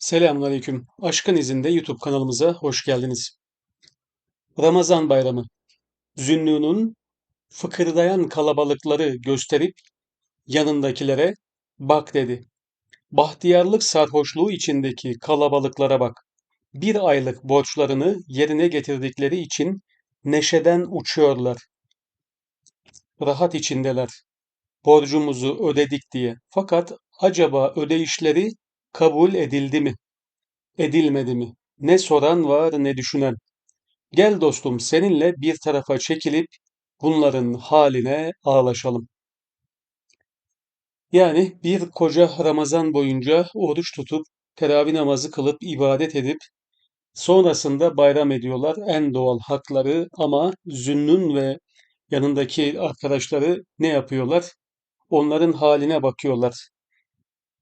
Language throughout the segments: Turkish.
Selamünaleyküm. Aşkın izinde YouTube kanalımıza hoş geldiniz. Ramazan bayramı. Zünnunun fıkırdayan kalabalıkları gösterip yanındakilere bak dedi. Bahtiyarlık sarhoşluğu içindeki kalabalıklara bak. Bir aylık borçlarını yerine getirdikleri için neşeden uçuyorlar. Rahat içindeler. Borcumuzu ödedik diye. Fakat acaba ödeyişleri kabul edildi mi? Edilmedi mi? Ne soran var ne düşünen. Gel dostum seninle bir tarafa çekilip bunların haline ağlaşalım. Yani bir koca Ramazan boyunca oruç tutup teravih namazı kılıp ibadet edip sonrasında bayram ediyorlar. En doğal hakları ama Zünnün ve yanındaki arkadaşları ne yapıyorlar? Onların haline bakıyorlar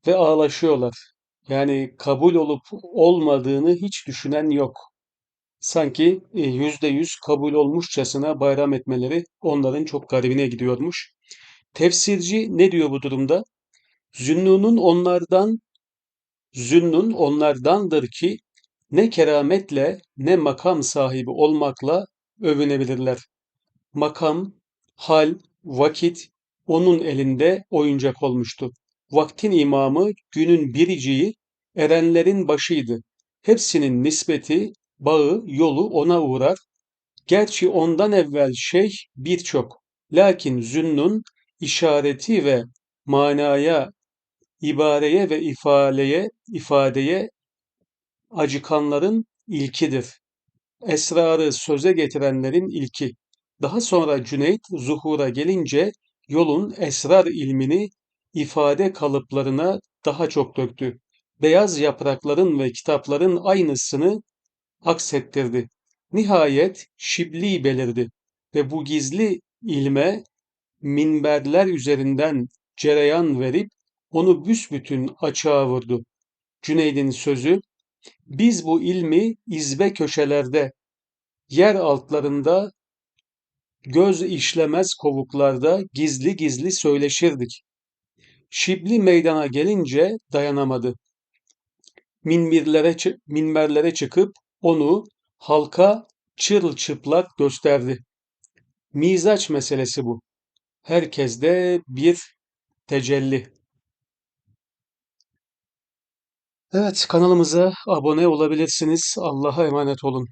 ve ağlaşıyorlar. Yani kabul olup olmadığını hiç düşünen yok. Sanki e, yüzde yüz kabul olmuşçasına bayram etmeleri onların çok garibine gidiyormuş. Tefsirci ne diyor bu durumda? Zünnunun onlardan, Zünnun onlardandır ki ne kerametle ne makam sahibi olmakla övünebilirler. Makam, hal, vakit onun elinde oyuncak olmuştu. Vaktin imamı, günün biriciği, erenlerin başıydı. Hepsinin nispeti, bağı, yolu ona uğrar. Gerçi ondan evvel şey birçok. Lakin zünnun işareti ve manaya, ibareye ve ifadeye, ifadeye acıkanların ilkidir. Esrarı söze getirenlerin ilki. Daha sonra Cüneyt zuhura gelince yolun esrar ilmini ifade kalıplarına daha çok döktü. Beyaz yaprakların ve kitapların aynısını aksettirdi. Nihayet Şibli belirdi ve bu gizli ilme minberler üzerinden cereyan verip onu büsbütün açığa vurdu. Cüneyd'in sözü, biz bu ilmi izbe köşelerde, yer altlarında, göz işlemez kovuklarda gizli gizli söyleşirdik. Şibli meydana gelince dayanamadı. Minberlere, minberlere çıkıp onu halka çırılçıplak gösterdi. Mizaç meselesi bu. Herkeste bir tecelli. Evet, kanalımıza abone olabilirsiniz. Allah'a emanet olun.